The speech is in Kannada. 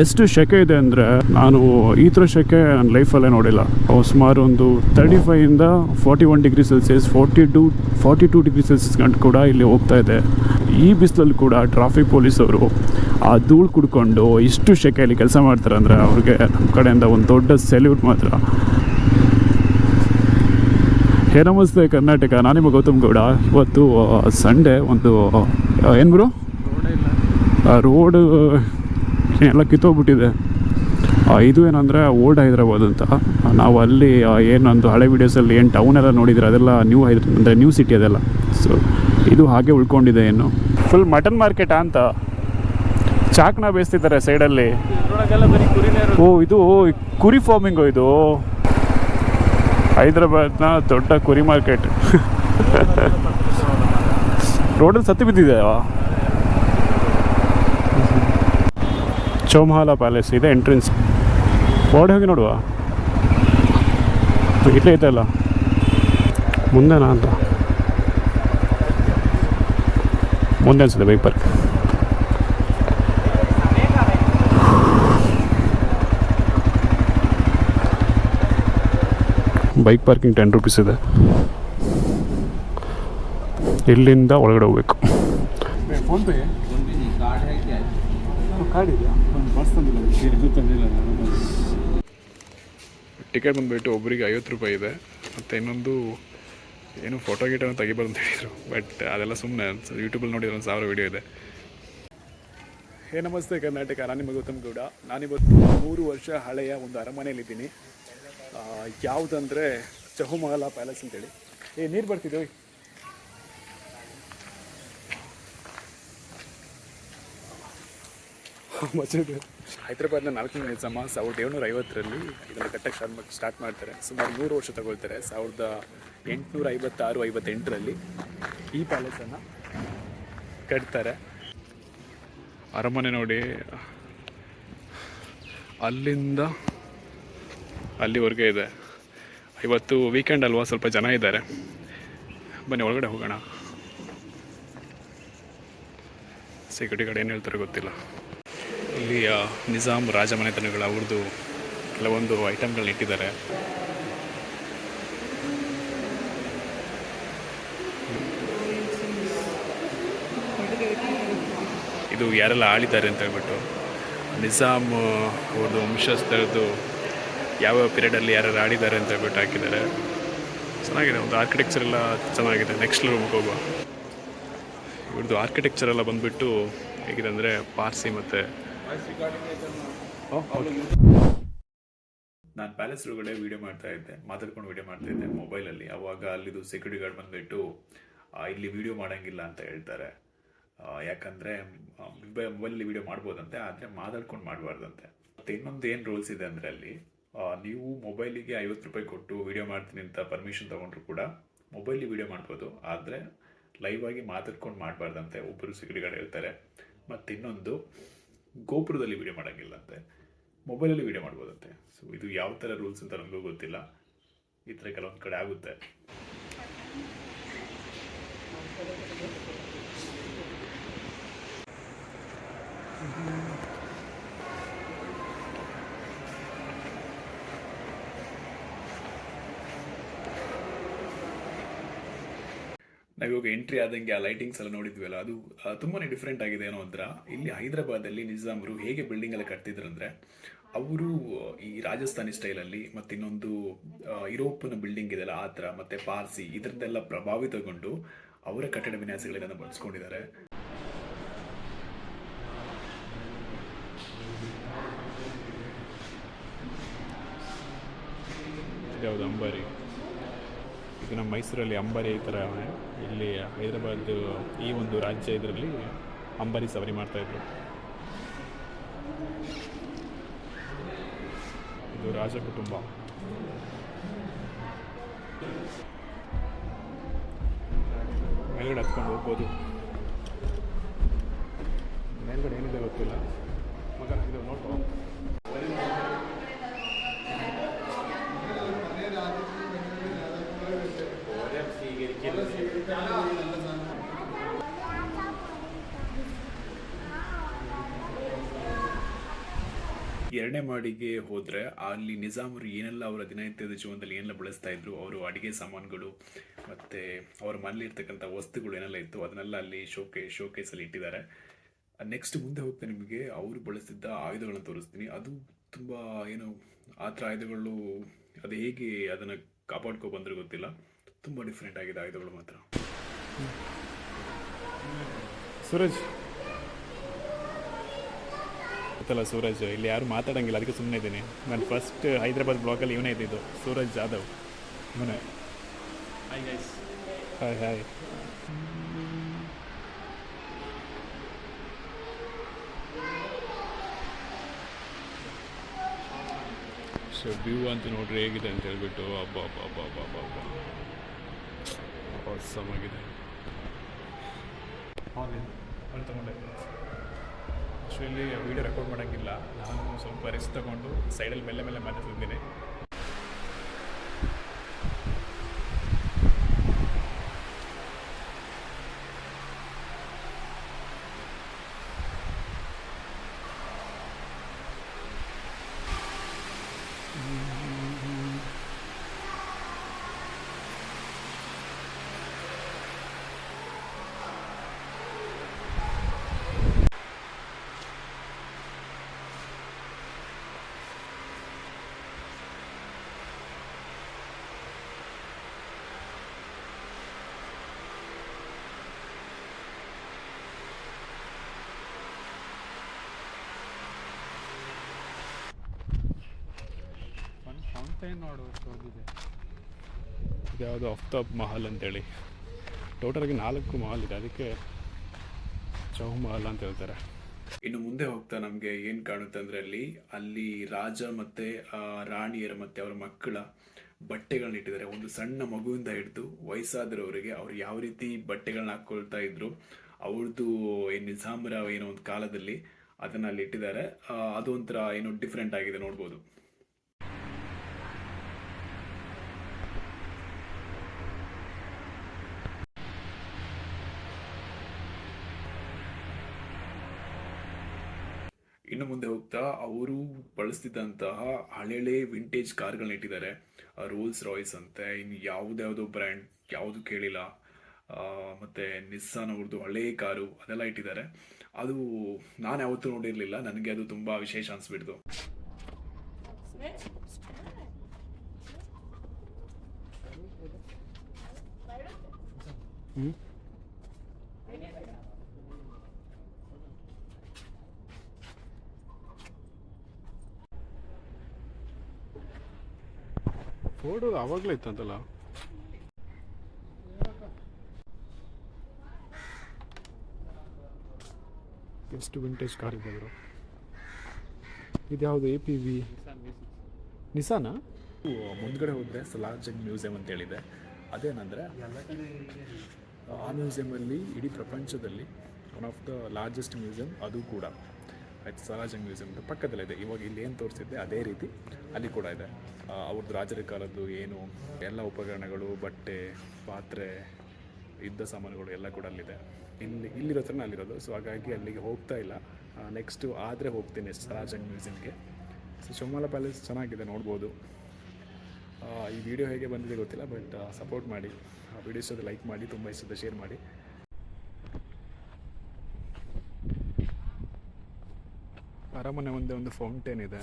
ಎಷ್ಟು ಶೆಕೆ ಇದೆ ಅಂದರೆ ನಾನು ಈ ಥರ ಶೆಕೆ ನನ್ನ ಲೈಫಲ್ಲೇ ನೋಡಿಲ್ಲ. ಸುಮಾರು ಒಂದು thirty ಫೈವಿಂದ forty one degree Celsius forty two forty two degree Celsius ಗಂಟು ಕೂಡ ಇಲ್ಲಿ ಹೋಗ್ತಾ ಇದೆ. ಈ ಬಿಸಿಲಲ್ಲಿ ಕೂಡ ಟ್ರಾಫಿಕ್ ಪೊಲೀಸವರು ಆ ಧೂಳು ಕುಡ್ಕೊಂಡು ಇಷ್ಟು ಶೆಕೆಯಲ್ಲಿ ಕೆಲಸ ಮಾಡ್ತಾರೆ ಅಂದರೆ ಅವ್ರಿಗೆ ನಮ್ಮ ಕಡೆಯಿಂದ ಒಂದು ದೊಡ್ಡ ಸೆಲ್ಯೂಟ್ ಮಾತ್ರ. ಹೇ ನಮಸ್ತೆ ಕರ್ನಾಟಕ. ನಾನು ನಿಮ್ಮ ಗೌತಮ್ ಗೌಡ. ಇವತ್ತು ಸಂಡೇ ಒಂದು ಏನು ಬ್ರೋ ರೋಡ್ ಎಲ್ಲ ಕಿತ್ತೋಗ್ಬಿಟ್ಟಿದೆ. ಇದು ಏನಂದರೆ ಓಲ್ಡ್ ಹೈದ್ರಾಬಾದ್ ಅಂತ. ನಾವು ಅಲ್ಲಿ ಏನೊಂದು ಹಳೆ ವೀಡಿಯೋಸಲ್ಲಿ ಏನು ಟೌನ್ ಎಲ್ಲ ನೋಡಿದ್ರೆ ಅದೆಲ್ಲ ನ್ಯೂ ಹೈದ್ರ, ಅಂದರೆ ನ್ಯೂ ಸಿಟಿ ಅದೆಲ್ಲ. ಸೊ ಇದು ಹಾಗೆ ಉಳ್ಕೊಂಡಿದೆ ಏನು ಫುಲ್ ಮಟನ್ ಮಾರ್ಕೆಟ್ ಅಂತ. ಚಾಕ್ನ ಬೇಯಿಸ್ತಿದ್ದಾರೆ ಸೈಡಲ್ಲಿ ಓ, ಇದು ಕುರಿ ಫಾರ್ಮಿಂಗು ಇದು? ಹೈದ್ರಾಬಾದ್ನ ದೊಡ್ಡ ಕುರಿ ಮಾರ್ಕೆಟ್ ರೋಡಲ್ಲಿ ಸತ್ತು ಬಿದ್ದಿದೆ ಚೌಮಹಾಲ ಪ್ಯಾಲೇಸ್ ಇದೆ ಎಂಟ್ರೆನ್ಸ್. ಓಡಿ ಹೋಗಿ ನೋಡುವ. ಇಲ್ಲೇ ಅಲ್ಲ ಮುಂದೆನಾ ಅಂತ. ಮುಂದೆ ಅನ್ಸುತ್ತೆ bike park bike parking ten rupees ಇದೆ. ಇಲ್ಲಿಂದ ಒಳಗಡೆ ಹೋಗ್ಬೇಕು. ಟಿಕೆಟ್ ಬಂದುಬಿಟ್ಟು ಒಬ್ಬರಿಗೆ ಐವತ್ತು ರೂಪಾಯಿ ಇದೆ. ಮತ್ತು ಇನ್ನೊಂದು ಏನು ಫೋಟೋ ಗೀಟನ್ನು ತೆಗಿಬಾರ್ದು ಅಂತ ಹೇಳಿದರು. ಬಟ್ ಅದೆಲ್ಲ ಸುಮ್ಮನೆ ಯೂಟ್ಯೂಬಲ್ಲಿ ನೋಡಿದ್ರೆ ಒಂದು ಸಾವಿರ ವೀಡಿಯೋ ಇದೆ. ಹೇ ನಮಸ್ತೆ ಕರ್ನಾಟಕ. ನಾನು ನಿಮಗೆ ಗೌತಮ್ ಗೌಡ. ನಾನಿವತ್ತು ಮೂರು ವರ್ಷ ಹಳೆಯ ಒಂದು ಅರಮನೆಯಲ್ಲಿದ್ದೀನಿ. ಯಾವುದಂದರೆ ಚಹುಮಹಲ ಪ್ಯಾಲೇಸ್ ಅಂತೇಳಿ. ಏ ನೀರು ಬರ್ತಿದೆ ಮಜೂದು ಹೈದರಾಬಾದ್ನ ನಾಲ್ಕನೇ ನಿಜಾಮ ಸಾವಿರದ ಏಳ್ನೂರ ಐವತ್ತರಲ್ಲಿ ಇದನ್ನು ಕಟ್ಟಕ್ಕೆ ಸ್ಟಾರ್ಟ್ ಸ್ಟಾರ್ಟ್ ಮಾಡ್ತಾರೆ. ಸುಮಾರು ನೂರು ವರ್ಷ ತಗೊಳ್ತಾರೆ. ಸಾವಿರದ ಎಂಟುನೂರ ಐವತ್ತಾರು, ಐವತ್ತೆಂಟರಲ್ಲಿ ಈ ಪ್ಯಾಲೇಸನ್ನು ಕಟ್ತಾರೆ. ಅರಮನೆ ನೋಡಿ. ಅಲ್ಲಿಂದ ಅಲ್ಲಿವರೆಗೆ ಇದೆ. ಇವತ್ತು ವೀಕೆಂಡ್ ಅಲ್ವಾ? ಸ್ವಲ್ಪ ಜನ ಇದ್ದಾರೆ. ಬನ್ನಿ, ಒಳಗಡೆ ಹೋಗೋಣ. ಸೆಕ್ಯೂರಿಟಿ ಕಡೆ ಏನು ಹೇಳ್ತಾರೆ ಗೊತ್ತಿಲ್ಲ. ಇಲ್ಲಿ ಆ, ನಿಜಾಮ್ ರಾಜಮನೆತನಗಳು ಅವ್ರದ್ದು ಕೆಲವೊಂದು ಐಟಮ್ಗಳನ್ನ ಇಟ್ಟಿದ್ದಾರೆ. ಇದು ಯಾರೆಲ್ಲ ಆಳಿದ್ದಾರೆ ಅಂತ ಹೇಳ್ಬಿಟ್ಟು ನಿಜಾಮ್ ಅವ್ರದ್ದು ವಂಶಸ್ಥರದ್ದು ಯಾವ ಪೀರಿಯಡಲ್ಲಿ ಯಾರ್ಯಾರು ಆಡಿದ್ದಾರೆ ಅಂತ ಹೇಳ್ಬಿಟ್ಟು ಹಾಕಿದ್ದಾರೆ. ಚೆನ್ನಾಗಿದೆ ಒಂದು ಆರ್ಕಿಟೆಕ್ಚರ್ ಎಲ್ಲ ಚೆನ್ನಾಗಿದೆ. ನೆಕ್ಸ್ಟ್ ರೂಮ್ಗೆ ಹೋಗುವ. ಇವ್ರದ್ದು ಆರ್ಕಿಟೆಕ್ಚರ್ ಎಲ್ಲ ಬಂದುಬಿಟ್ಟು ಹೇಗಿದೆ ಅಂದರೆ ಪಾರ್ಸಿ ಮತ್ತು ನಾನು ಪ್ಯಾಲೇಸ್ ಒಳಗಡೆ ವೀಡಿಯೋ ಮಾಡ್ತಾ ಇದ್ದೆ ಮಾತಾಡ್ಕೊಂಡು ವೀಡಿಯೋ ಮಾಡ್ತಾ ಇದ್ದೆ ಮೊಬೈಲಲ್ಲಿ ಅವಾಗ ಅಲ್ಲಿದು ಸೆಕ್ಯೂರಿಟಿ ಗಾರ್ಡ್ ಬಂದುಬಿಟ್ಟು ಇಲ್ಲಿ ವೀಡಿಯೋ ಮಾಡೋಂಗಿಲ್ಲ ಅಂತ ಹೇಳ್ತಾರೆ. ಯಾಕಂದರೆ ಮೊಬೈಲಲ್ಲಿ ವೀಡಿಯೋ ಮಾಡ್ಬೋದಂತೆ ಆದರೆ ಮಾತಾಡ್ಕೊಂಡು ಮಾಡಬಾರ್ದಂತೆ. ಮತ್ತು ಇನ್ನೊಂದು ಏನು ರೂಲ್ಸ್ ಇದೆ ಅಂದರೆ ಅಲ್ಲಿ ನೀವು ಮೊಬೈಲಿಗೆ ಐವತ್ತು ರೂಪಾಯಿ ಕೊಟ್ಟು ವೀಡಿಯೋ ಮಾಡ್ತೀನಿ ಅಂತ ಪರ್ಮಿಷನ್ ತೊಗೊಂಡ್ರು ಕೂಡ ಮೊಬೈಲಿ ವೀಡಿಯೋ ಮಾಡ್ಬೋದು. ಆದರೆ ಲೈವ್ ಆಗಿ ಮಾತಾಡ್ಕೊಂಡು ಮಾಡಬಾರ್ದಂತೆ ಒಬ್ಬರು ಸೆಕ್ಯೂರಿಟಿ ಗಾರ್ಡ್ ಹೇಳ್ತಾರೆ. ಮತ್ತು ಇನ್ನೊಂದು ಗೋಪುರದಲ್ಲಿ ವೀಡಿಯೋ ಮಾಡೋಂಗಿಲ್ಲಂತೆ. ಮೊಬೈಲಲ್ಲಿ ವೀಡಿಯೋ ಮಾಡ್ಬೋದಂತೆ. ಸೊ ಇದು ಯಾವ ಥರ ರೂಲ್ಸ್ ಅಂತ ನನಗೂ ಗೊತ್ತಿಲ್ಲ. ಈ ಥರ ಕೆಲವೊಂದು ಕಡೆ ಆಗುತ್ತೆ. ನಾವಿವಾಗ ಎಂಟ್ರಿ ಆದಂಗೆ ಆ ಲೈಟಿಂಗ್ಸ್ ಎಲ್ಲ ನೋಡಿದ್ವಲ್ಲ, ಅದು ತುಂಬಾ ಡಿಫ್ರೆಂಟ್ ಆಗಿದೆ ಏನೋ ಒಂಥರ. ಇಲ್ಲಿ ಹೈದರಾಬಾದಲ್ಲಿ ನಿಜಾಮರು ಹೇಗೆ ಬಿಲ್ಡಿಂಗ್ ಎಲ್ಲ ಕಟ್ತಿದ್ರು ಅಂದ್ರೆ, ಅವರು ಈ ರಾಜಸ್ಥಾನಿ ಸ್ಟೈಲಲ್ಲಿ ಮತ್ತು ಇನ್ನೊಂದು ಯುರೋಪಿನ ಬಿಲ್ಡಿಂಗ್ ಇದೆಲ್ಲ ಆ ಥರ ಮತ್ತು ಪಾರ್ಸಿ ಇದರದ್ದೆಲ್ಲ ಪ್ರಭಾವಿತಗೊಂಡು ಅವರ ಕಟ್ಟಡ ವಿನ್ಯಾಸಗಳನ್ನ ಬಳಸ್ಕೊಂಡಿದ್ದಾರೆ. ಯಾವುದು ಅಂಬಾರಿ? ನಮ್ಮ ಮೈಸೂರಲ್ಲಿ ಅಂಬಾರಿ ಈ ಥರ ಇಲ್ಲಿ ಹೈದರಾಬಾದ್ ಈ ಒಂದು ರಾಜ್ಯ ಇದರಲ್ಲಿ ಅಂಬಾರಿ ಸವಾರಿ ಮಾಡ್ತಾಯಿದ್ರು ಇದು ರಾಜ ಕುಟುಂಬ. ಮೇಲ್ಗಡೆ ಹತ್ಕೊಂಡು ಹೋಗ್ಬೋದು. ಮೇಲ್ಗಡೆ ಏನಿದೆ ಗೊತ್ತಿಲ್ಲ. ಮಗ, ಇದು ನೋಟು ಎರಡನೇ ಮಾಡಿಗೆ ಹೋದರೆ ಅಲ್ಲಿ ನಿಜಾಮರು ಏನೆಲ್ಲ ಅವರ ದಿನನಿತ್ಯದ ಜೀವನದಲ್ಲಿ ಏನೆಲ್ಲ ಬಳಸ್ತಾ ಇದ್ರು, ಅವರು ಅಡುಗೆ ಸಾಮಾನುಗಳು ಮತ್ತು ಅವ್ರ ಮನೇಲಿ ಇರ್ತಕ್ಕಂಥ ವಸ್ತುಗಳು ಏನೆಲ್ಲ ಇತ್ತು, ಅದನ್ನೆಲ್ಲ ಅಲ್ಲಿ ಶೋಕೆ ಶೋಕೇಸಲ್ಲಿ ಇಟ್ಟಿದ್ದಾರೆ. ನೆಕ್ಸ್ಟ್ ಮುಂದೆ ಹೋಗ್ತಾ ನಿಮಗೆ ಅವರು ಬಳಸ್ತಿದ್ದ ಆಯುಧಗಳನ್ನು ತೋರಿಸ್ತೀನಿ. ಅದು ತುಂಬ ಏನು, ಆ ಥರ ಆಯುಧಗಳು ಅದು ಹೇಗೆ ಅದನ್ನು ಕಾಪಾಡ್ಕೊ ಬಂದ್ರೆ ಗೊತ್ತಿಲ್ಲ. ತುಂಬ ಡಿಫ್ರೆಂಟ್ ಆಗಿದೆ ಆಯುಧಗಳು ಮಾತ್ರ. ಸೂರಜ್. ಗೊತ್ತಲ್ಲ ಸೂರಜ್ ಇಲ್ಲಿ ಯಾರು ಮಾತಾಡಂಗಿಲ್ಲ ಅದಕ್ಕೆ ಸುಮ್ಮನೆ ಇದ್ದೀನಿ. ನಾನು ಫಸ್ಟ್ ಹೈದ್ರಾಬಾದ್ ಬ್ಲಾಕಲ್ಲಿ ಇವನೇ ಇದ್ದಿದ್ದು ಸೂರಜ್ ಜಾಧವ್ ಇವನೇ. Hi guys hi hi so view ಅಂತ ನೋಡ್ರಿ ಹೇಗಿದೆ ಅಂತ ಹೇಳ್ಬಿಟ್ಟು ಅಬ್ಬಾ ಅಬ್ಬಾ ಅಬ್ಬಾ ಅಬ್ಬಾ ಅಬ್ಬ ಅವಸಮಾಗಿದೆ ಅಲ್ಲಿ ತಗೊಂಡೆ. ಆ್ಯಕ್ಚುಲಿ ವೀಡಿಯೋ ರೆಕಾರ್ಡ್ ಮಾಡೋಂಗಿಲ್ಲ. ನಾನು ಸ್ವಲ್ಪ ರೆಸ್ಟ್ ತಗೊಂಡು ಸೈಡಲ್ಲಿ ಮೇಲೆ ಮೇಲೆ ಮಾತಾಡ್ತಿದ್ದೀನಿ ಫೌಂಟೈನ್ ನೋಡು ಹೋಗಿದೆ? ಇದ್ಯಾವುದು ಅಫ್ತಾಬ್ ಮಹಲ್ ಅಂತೇಳಿ. ಟೋಟಲಾಗಿ ನಾಲ್ಕು ಮಹಲ್ ಇದೆ. ಅದಕ್ಕೆ ಚೌ ಮಹಲ್ ಅಂತ ಹೇಳ್ತಾರೆ. ಇನ್ನು ಮುಂದೆ ಹೋಗ್ತಾ ನಮಗೆ ಏನು ಕಾಣುತ್ತೆ ಅಂದರೆ ಅಲ್ಲಿ ಅಲ್ಲಿ ರಾಜ ಮತ್ತು ರಾಣಿಯರ ಮತ್ತು ಅವರ ಮಕ್ಕಳ ಬಟ್ಟೆಗಳನ್ನ ಇಟ್ಟಿದ್ದಾರೆ. ಒಂದು ಸಣ್ಣ ಮಗುವಿಂದ ಹಿಡಿದು ವಯಸ್ಸಾದರವರಿಗೆ ಅವ್ರು ಯಾವ ರೀತಿ ಬಟ್ಟೆಗಳನ್ನ ಹಾಕ್ಕೊಳ್ತಾ ಇದ್ರು ಅವ್ರದ್ದು ಏನು ನಿಜಾಮರ ಏನೋ ಒಂದು ಕಾಲದಲ್ಲಿ ಅದನ್ನು ಅಲ್ಲಿ ಇಟ್ಟಿದ್ದಾರೆ. ಅದು ಒಂಥರ ಏನೋ ಡಿಫ್ರೆಂಟ್ ಆಗಿದೆ ನೋಡ್ಬೋದು. ಇನ್ನು ಮುಂದೆ ಹೋಗ್ತಾ ಅವರು ಬಳಸ್ತಿದ್ದಂತಹ ಹಳೆಳೆ ವಿಂಟೇಜ್ ಕಾರ್ಗಳನ್ನ ಇಟ್ಟಿದ್ದಾರೆ. ರೋಲ್ಸ್ ರಾಯ್ಸ್ ಅಂತೆ, ಇನ್ನು ಯಾವುದ್ಯಾವುದೋ ಬ್ರ್ಯಾಂಡ್ ಯಾವುದು ಕೇಳಿಲ್ಲ. ಮತ್ತು ನಿಸ್ಸಾನ್ ಅವ್ರದ್ದು ಹಳೇ ಕಾರು, ಅದೆಲ್ಲ ಇಟ್ಟಿದ್ದಾರೆ. ಅದು ನಾನು ಯಾವತ್ತೂ ನೋಡಿರಲಿಲ್ಲ. ನನಗೆ ಅದು ತುಂಬ ವಿಶೇಷ ಅನಿಸ್ಬಿಡ್ತು. ಫೋರ್ಡು ಆವಾಗಲೇ ಇತ್ತಂತಲ್ಲ? ಎಷ್ಟು ವಿಂಟೇಜ್ ಕಾರ್ ಇದೆ ಅವರು ಇದ್ಯಾವುದು ಎ ಪಿ ವಿ ನಿಸಾನಾ ಮುಂದ್ಗಡೆ ಹೋದರೆ ಸಲಾರ್ಜಂಗ್ ಮ್ಯೂಸಿಯಂ ಅಂತ ಹೇಳಿದೆ. ಅದೇನಂದರೆ, ಆ ಮ್ಯೂಸಿಯಮಲ್ಲಿ ಇಡೀ ಪ್ರಪಂಚದಲ್ಲಿ one of the largest museum ಅದು ಕೂಡ. ಆಯ್ತು ಸಲಾರ್ಜಂಗ್ ಮ್ಯೂಸಿಯಂ ಅಂತ ಪಕ್ಕದಲ್ಲಿದೆ. ಇವಾಗ ಇಲ್ಲಿ ಏನು ತೋರಿಸಿದ್ದೆ, ಅದೇ ರೀತಿ ಅಲ್ಲಿ ಕೂಡ ಇದೆ. ಅವ್ರದ್ದು ರಾಜರ ಕಾಲದ್ದು ಏನು, ಎಲ್ಲ ಉಪಕರಣಗಳು, ಬಟ್ಟೆ, ಪಾತ್ರೆ, ಇದ್ದ ಸಾಮಾನುಗಳು ಎಲ್ಲ ಕೂಡ ಅಲ್ಲಿದೆ. ಇಲ್ಲಿ, ಇಲ್ಲಿರೋ ಥರನೇ ಅಲ್ಲಿರೋದು. ಸೊ ಹಾಗಾಗಿ ಅಲ್ಲಿಗೆ ಹೋಗ್ತಾ ಇಲ್ಲ. ನೆಕ್ಸ್ಟು ಆದರೆ ಹೋಗ್ತೀನಿ ಸಲಾರ್ಜಂಗ್ ಮ್ಯೂಸಿಯಮ್ಗೆ ಸೊ ಶಿವಮಾಲ ಪ್ಯಾಲೇಸ್ ಚೆನ್ನಾಗಿದೆ, ನೋಡ್ಬೋದು. ಈ ವಿಡಿಯೋ ಹೇಗೆ ಬಂದಿದೆ ಗೊತ್ತಿಲ್ಲ ಬಟ್ ಸಪೋರ್ಟ್ ಮಾಡಿ. ವಿಡಿಯೋ ಇಷ್ಟದ ಲೈಕ್ ಮಾಡಿ, ತುಂಬ ಇಷ್ಟದ ಶೇರ್ ಮಾಡಿ. ಅರಮನೆ ಮುಂದೆ ಒಂದು ಫೌಂಟೇನ್ ಇದೆ.